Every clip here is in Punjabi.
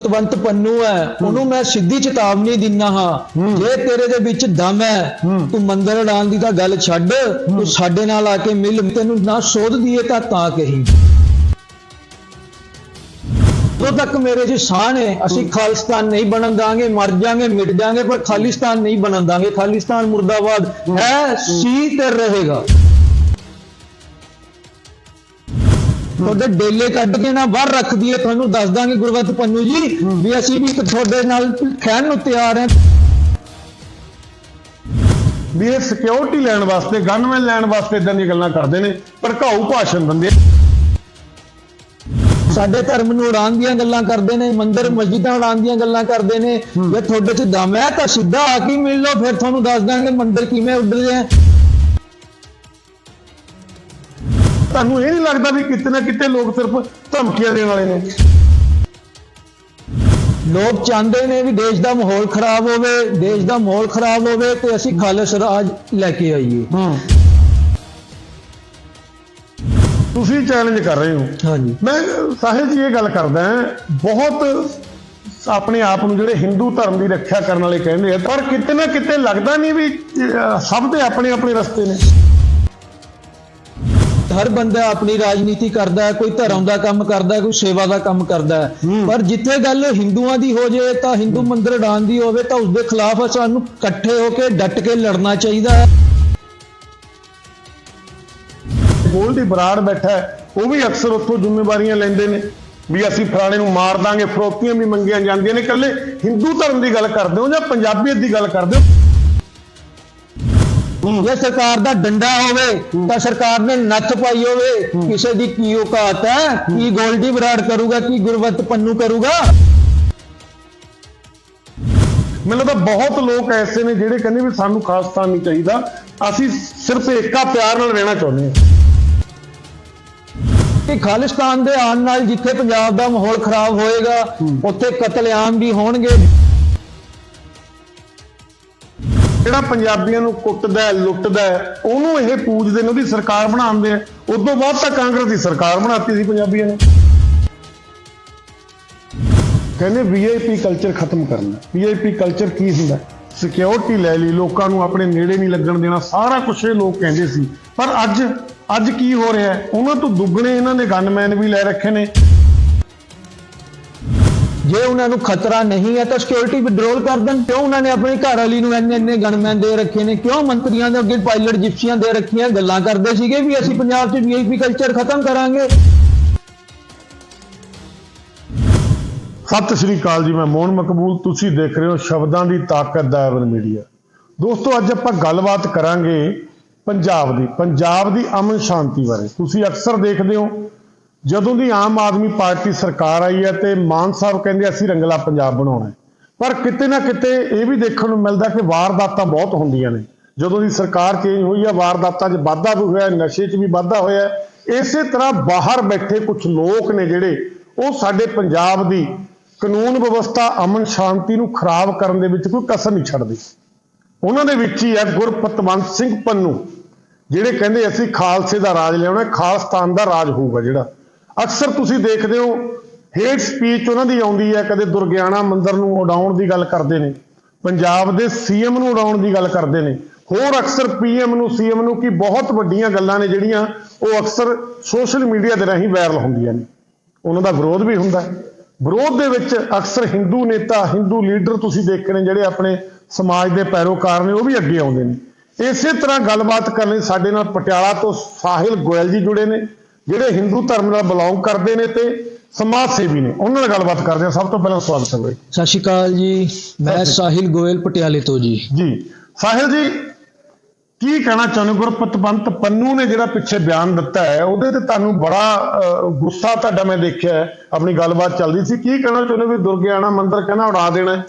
ਤਵੰਤ ਪੰਨੂ ਹੈ ਉਹਨੂੰ ਮੈਂ ਸਿੱਧੀ ਚੇਤਾਵਨੀ ਦਿੰਨਾ ਹਾਂ ਜੇ ਤੇਰੇ ਦੇ ਵਿੱਚ ਦਮ ਹੈ ਤੂੰ ਮੰਦਰ ਉਡਾਣ ਦੀ ਤਾਂ ਗੱਲ ਛੱਡ ਤੂੰ ਸਾਡੇ ਨਾਲ ਆ ਕੇ ਮਿਲ ਤੈਨੂੰ ਨਾ ਸੋਧ ਦੀਏ ਤਾਂ ਤਾਂ ਕਹੀ। ਉਦੋਂ ਤੱਕ ਮੇਰੇ 'ਚ ਸਾਹ ਨੇ ਅਸੀਂ ਖਾਲਿਸਤਾਨ ਨਹੀਂ ਬਣਨ ਦਾਂਗੇ ਮਰ ਜਾਾਂਗੇ ਮਿਟ ਜਾਾਂਗੇ ਪਰ ਖਾਲਿਸਤਾਨ ਨਹੀਂ ਬਣਨ ਦਾਂਗੇ। ਖਾਲਿਸਤਾਨ ਮੁਰਦਾਬਾਦ ਹੈ ਸੀ ਤੇ ਰਹੇਗਾ। ਤੁਹਾਡੇ ਡੇਲੇ ਕੱਢ ਕੇ ਨਾ ਬਾਹਰ ਰੱਖ ਦਈਏ ਤੁਹਾਨੂੰ ਦੱਸ ਦਾਂਗੇ ਗੁਰਵਤ ਪੰਨੂ ਜੀ ਵੀ ਅਸੀਂ ਵੀ ਤੁਹਾਡੇ ਨਾਲ ਖੈਣ ਨੂੰ ਤਿਆਰ ਹਾਂ। ਵੀ ਇਹ ਸਿਕਿਉਰਿਟੀ ਲੈਣ ਵਾਸਤੇ ਗਨਮੈਨ ਲੈਣ ਵਾਸਤੇ ਇਦਾਂ ਦੀਆਂ ਗੱਲਾਂ ਕਰਦੇ ਨੇ ਭੜਕਾਊ ਭਾਸ਼ਣ ਦਿੰਦੇ। ਸਾਡੇ ਧਰਮ ਨੂੰ ਉਡਾਣ ਦੀਆਂ ਗੱਲਾਂ ਕਰਦੇ ਨੇ ਮੰਦਿਰ ਮਸਜਿਦਾਂ ਉਡਾਣ ਦੀਆਂ ਗੱਲਾਂ ਕਰਦੇ ਨੇ ਜੇ ਤੁਹਾਡੇ 'ਚ ਦਮ ਹੈ ਤਾਂ ਸਿੱਧਾ ਆ ਕੇ ਮਿਲ ਲਓ ਫਿਰ ਤੁਹਾਨੂੰ ਦੱਸ ਦਾਂਗੇ ਮੰਦਿਰ ਕਿਵੇਂ ਉੱਡਦੇ ਆ ਤੁਹਾਨੂੰ ਇਹ ਨਹੀਂ ਲੱਗਦਾ ਵੀ ਕਿਤੇ ਨਾ ਕਿਤੇ ਲੋਕ ਸਿਰਫ ਧਮਕੀਆਂ ਦੇਣ ਵਾਲੇ ਨੇ। ਲੋਕ ਚਾਹੁੰਦੇ ਨੇ ਵੀ ਦੇਸ਼ ਦਾ ਮਾਹੌਲ ਖਰਾਬ ਹੋਵੇ ਦੇਸ਼ ਦਾ ਮਾਹੌਲ ਖਰਾਬ ਹੋਵੇ ਤੇ ਅਸੀਂ ਖਾਲਸ ਰਾਜ ਲੈ ਕੇ ਆਈਏ। ਤੁਸੀਂ ਚੈਲੰਜ ਕਰ ਰਹੇ ਹੋ। ਹਾਂਜੀ। ਮੈਂ ਸਾਹਿਲ ਜੀ ਇਹ ਗੱਲ ਕਰਦਾ ਹਾਂ ਬਹੁਤ ਆਪਣੇ ਆਪ ਨੂੰ ਜਿਹੜੇ ਹਿੰਦੂ ਧਰਮ ਦੀ ਰੱਖਿਆ ਕਰਨ ਵਾਲੇ ਕਹਿੰਦੇ ਆ ਪਰ ਕਿਤੇ ਨਾ ਕਿਤੇ ਲੱਗਦਾ ਨਹੀਂ ਵੀ ਸਭ ਦੇ ਆਪਣੇ ਆਪਣੇ ਰਸਤੇ ਨੇ। ਹਰ ਬੰਦਾ ਆਪਣੀ ਰਾਜਨੀਤੀ ਕਰਦਾ ਹੈ ਕੋਈ ਧਰਮ ਦਾ ਕੰਮ ਕਰਦਾ ਹੈ ਕੋਈ ਸੇਵਾ ਦਾ ਕੰਮ ਕਰਦਾ ਹੈ। ਪਰ ਜਿੱਥੇ ਗੱਲ ਹਿੰਦੂਆਂ ਦੀ ਹੋ ਜੇ ਤਾਂ ਹਿੰਦੂ ਮੰਦਿਰ ਉਡਾਣ ਦੀ ਹੋਵੇ ਤਾਂ ਉਸ ਦੇ ਖਿਲਾਫ ਸਾਨੂੰ ਇਕੱਠੇ ਹੋ ਕੇ ਡਟ ਕੇ ਲੜਨਾ ਚਾਹੀਦਾ ਹੈ। ਗੋਲਡੀ ਬਰਾੜ ਬੈਠਾ ਹੈ ਉਹ ਵੀ ਅਕਸਰ ਉੱਥੋਂ ਜ਼ਿੰਮੇਵਾਰੀਆਂ ਲੈਂਦੇ ਨੇ ਵੀ ਅਸੀਂ ਫਲਾਣੇ ਨੂੰ ਮਾਰ ਦਾਂਗੇ ਫਰੋਤੀਆਂ ਵੀ ਮੰਗੀਆਂ ਜਾਂਦੀਆਂ ਨੇ ਇਕੱਲੇ ਹਿੰਦੂ ਧਰਮ ਦੀ ਗੱਲ ਕਰਦੇ ਹੋ ਜਾਂ ਪੰਜਾਬੀਅਤ ਦੀ ਗੱਲ ਕਰਦੇ ਹੋ? ਜੇ ਸਰਕਾਰ ਦਾ ਡੰਡਾ ਹੋਵੇ ਤਾਂ ਸਰਕਾਰ ਨੇ ਨੱਥ ਪਾਈ ਹੋਵੇ। ਕਿਸੇ ਦੀ ਕੀ ਔਕਾਤ ਹੈ? ਕੀ ਗੋਲਡੀ ਬਰਾੜ ਕਰੂਗਾ ਕੀ ਗੁਰਵਤ ਪੰਨੂ ਕਰੂਗਾ? ਮੈਨੂੰ ਲੱਗਦਾ ਬਹੁਤ ਲੋਕ ਐਸੇ ਨੇ ਜਿਹੜੇ ਕਹਿੰਦੇ ਵੀ ਸਾਨੂੰ ਖਾਲਿਸਤਾਨ ਨਹੀਂ ਚਾਹੀਦਾ। ਅਸੀਂ ਸਿਰਫ ਏਕਾ ਪਿਆਰ ਨਾਲ ਰਹਿਣਾ ਚਾਹੁੰਦੇ ਹਾਂ। ਕਿ ਖਾਲਿਸਤਾਨ ਦੇ ਆਉਣ ਨਾਲ ਜਿੱਥੇ ਪੰਜਾਬ ਦਾ ਮਾਹੌਲ ਖਰਾਬ ਹੋਏਗਾ ਉੱਥੇ ਕਤਲੇਆਮ ਵੀ ਹੋਣਗੇ। ਜਿਹੜਾ ਪੰਜਾਬੀਆਂ ਨੂੰ ਕੁੱਟਦਾ ਹੈ, ਲੁੱਟਦਾ ਹੈ, ਉਹਨੂੰ ਇਹ ਪੂਜਦੇ ਨੇ ਉਹਦੀ ਸਰਕਾਰ ਬਣਾਉਂਦੇ ਆ। ਉਸ ਤੋਂ ਬਾਅਦ ਤਾਂ ਕਾਂਗਰਸ ਦੀ ਸਰਕਾਰ ਬਣਾਤੀ ਸੀ ਪੰਜਾਬੀਆਂ ਨੇ। ਕਹਿੰਦੇ ਵੀਆਈਪੀ ਕਲਚਰ ਖਤਮ ਕਰਨਾ। ਵੀਆਈਪੀ ਕਲਚਰ ਕੀ ਹੁੰਦਾ? ਸਿਕਿਉਰਿਟੀ ਲੈ ਲਈ ਲੋਕਾਂ ਨੂੰ ਆਪਣੇ ਨੇੜੇ ਨਹੀਂ ਲੱਗਣ ਦੇਣਾ ਸਾਰਾ ਕੁਝ ਇਹ ਲੋਕ ਕਹਿੰਦੇ ਸੀ। ਪਰ ਅੱਜ ਅੱਜ ਕੀ ਹੋ ਰਿਹਾ ਉਹਨਾਂ ਤੋਂ ਦੁੱਗਣੇ ਇਹਨਾਂ ਨੇ ਗਨਮੈਨ ਵੀ ਲੈ ਰੱਖੇ ਨੇ। ਜੇ ਉਹਨਾਂ ਨੂੰ ਖਤਰਾ ਨਹੀਂ ਹੈ ਤਾਂ ਸਿਕਿਉਰਿਟੀ ਵਿਡਰੋਲ ਕਰ ਦੇਣ। ਕਿਉਂ ਉਹਨਾਂ ਨੇ ਆਪਣੀ ਘਰ ਵਾਲੀ ਨੂੰ ਇੰਨੇ ਇੰਨੇ ਗਨਮੈਨ ਦੇ ਰੱਖੇ ਨੇ? ਕਿਉਂ ਮੰਤਰੀਆਂ ਦੇ ਅੱਗੇ ਪਾਇਲਟ ਜਿਪਸੀਆਂ ਦੇ ਰੱਖੀਆਂ ਗੱਲਾਂ ਕਰਦੇ ਸੀਗੇ ਵੀ ਅਸੀਂ ਪੰਜਾਬ 'ਚ ਵੀਆਈਪੀ ਕਲਚਰ ਖਤਮ ਕਰਾਂਗੇ? ਸਤਿ ਸ਼੍ਰੀ ਅਕਾਲ ਜੀ, ਮੈਂ ਮੋਹਨ ਮਕਬੂਲ। ਤੁਸੀਂ ਦੇਖ ਰਹੇ ਹੋ ਸ਼ਬਦਾਂ ਦੀ ਤਾਕਤ ਦਾ ਐਵਨ ਮੀਡੀਆ ਦੋਸਤੋ, ਅੱਜ ਆਪਾਂ ਗੱਲਬਾਤ ਕਰਾਂਗੇ ਪੰਜਾਬ ਦੀ ਪੰਜਾਬ ਦੀ ਅਮਨ ਸ਼ਾਂਤੀ ਬਾਰੇ। ਤੁਸੀਂ ਅਕਸਰ ਦੇਖਦੇ ਹੋ ਜਦੋਂ ਦੀ ਆਮ ਆਦਮੀ ਪਾਰਟੀ ਸਰਕਾਰ ਆਈ ਹੈ ਤੇ ਮਾਨ ਸਾਹਿਬ ਕਹਿੰਦੇ ਅਸੀਂ ਰੰਗਲਾ ਪੰਜਾਬ ਬਣਾਉਣਾ ਪਰ ਕਿਤੇ ਨਾ ਕਿਤੇ ਇਹ ਵੀ ਦੇਖਣ ਨੂੰ ਮਿਲਦਾ ਕਿ ਵਾਰਦਾਤਾਂ ਬਹੁਤ ਹੁੰਦੀਆਂ ਨੇ। ਜਦੋਂ ਦੀ ਸਰਕਾਰ ਚੇਂਜ ਹੋਈ ਹੈ, ਵਾਰਦਾਤਾਂ 'ਚ ਵਾਧਾ ਵੀ ਹੋਇਆ, ਨਸ਼ੇ 'ਚ ਵੀ ਵਾਧਾ ਹੋਇਆ ਇਸੇ ਤਰ੍ਹਾਂ ਬਾਹਰ ਬੈਠੇ ਕੁਝ ਲੋਕ ਨੇ ਜਿਹੜੇ, ਉਹ ਸਾਡੇ ਪੰਜਾਬ ਦੀ ਕਾਨੂੰਨ ਵਿਵਸਥਾ, ਅਮਨ ਸ਼ਾਂਤੀ ਨੂੰ ਖਰਾਬ ਕਰਨ ਦੇ ਵਿੱਚ ਕੋਈ ਕਸਰ ਨਹੀਂ ਛੱਡਦੇ। ਉਹਨਾਂ ਦੇ ਵਿੱਚ ਹੀ ਹੈ ਗੁਰਪਤਵੰਤ ਸਿੰਘ ਪੰਨੂ, ਜਿਹੜੇ ਕਹਿੰਦੇ ਅਸੀਂ ਖਾਲਸੇ ਦਾ ਰਾਜ ਲਿਆਉਣਾ ਖਾਲਸਤਾਨ ਦਾ ਰਾਜ ਹੋਊਗਾ ਜਿਹੜਾ। ਅਕਸਰ ਤੁਸੀਂ ਦੇਖਦੇ ਹੋ ਹੇਟ ਸਪੀਚ ਉਹਨਾਂ ਦੀ ਆਉਂਦੀ ਹੈ, ਕਦੇ ਦੁਰਗਿਆਣਾ ਮੰਦਿਰ ਨੂੰ ਉਡਾਉਣ ਦੀ ਗੱਲ ਕਰਦੇ ਨੇ, ਪੰਜਾਬ ਦੇ ਸੀਐਮ ਨੂੰ ਉਡਾਉਣ ਦੀ ਗੱਲ ਕਰਦੇ ਨੇ, ਹੋਰ ਅਕਸਰ ਪੀਐਮ ਨੂੰ ਸੀਐਮ ਨੂੰ ਕੀ ਬਹੁਤ ਵੱਡੀਆਂ ਗੱਲਾਂ ਨੇ ਜਿਹੜੀਆਂ ਉਹ ਅਕਸਰ ਸੋਸ਼ਲ ਮੀਡੀਆ ਦੇ ਰਾਹੀਂ ਵਾਇਰਲ ਹੁੰਦੀਆਂ ਨੇ। ਉਹਨਾਂ ਦਾ ਵਿਰੋਧ ਵੀ ਹੁੰਦਾ ਹੈ। ਵਿਰੋਧ ਦੇ ਵਿੱਚ ਅਕਸਰ ਹਿੰਦੂ ਨੇਤਾ ਹਿੰਦੂ ਲੀਡਰ ਤੁਸੀਂ ਦੇਖੇ ਨੇ ਜਿਹੜੇ ਆਪਣੇ ਸਮਾਜ ਦੇ ਪੈਰੋਕਾਰ ਨੇ, ਉਹ ਵੀ ਅੱਗੇ ਆਉਂਦੇ ਨੇ। ਇਸੇ ਤਰ੍ਹਾਂ ਗੱਲਬਾਤ ਕਰਨ ਲਈ ਸਾਡੇ ਨਾਲ ਪਟਿਆਲਾ ਤੋਂ ਸਾਹਿਲ ਗੋਇਲ ਜੀ ਜੁੜੇ ਨੇ। ਜਿਹੜੇ ਹਿੰਦੂ ਧਰਮ ਨਾਲ ਬਿਲੋਂਗ ਕਰਦੇ ਨੇ ਤੇ ਸਮਾਜ ਸੇਵੀ ਨੇ ਉਹਨਾਂ ਨਾਲ ਗੱਲਬਾਤ ਕਰਦੇ ਹਾਂ। ਸਭ ਤੋਂ ਪਹਿਲਾਂ ਸਵਾਗਤ ਹੈ ਬਾਈ। ਸਤਿ ਸ਼੍ਰੀ ਅਕਾਲ ਜੀ। ਮੈਂ ਸਾਹਿਲ ਗੋਇਲ ਪਟਿਆਲੇ ਤੋਂ ਜੀ। ਜੀ। ਸਾਹਿਲ ਜੀ ਕੀ ਕਹਿਣਾ ਚਾਹੁੰਦੇ? ਗੁਰਪਤਵੰਤ ਪੰਨੂ ਨੇ ਜਿਹੜਾ ਪਿੱਛੇ ਬਿਆਨ ਦਿੱਤਾ ਹੈ ਉਹਦੇ ਤੇ ਤੁਹਾਨੂੰ ਬੜਾ ਗੁੱਸਾ ਤੁਹਾਡਾ ਮੈਂ ਦੇਖਿਆ। ਆਪਣੀ ਗੱਲਬਾਤ ਚੱਲਦੀ ਸੀ। ਕੀ ਕਹਿਣਾ ਚਾਹੁੰਦੇ ਵੀ ਦੁਰਗਿਆਣਾ ਮੰਦਿਰ ਕਹਿੰਦਾ ਉਡਾ ਦੇਣਾ?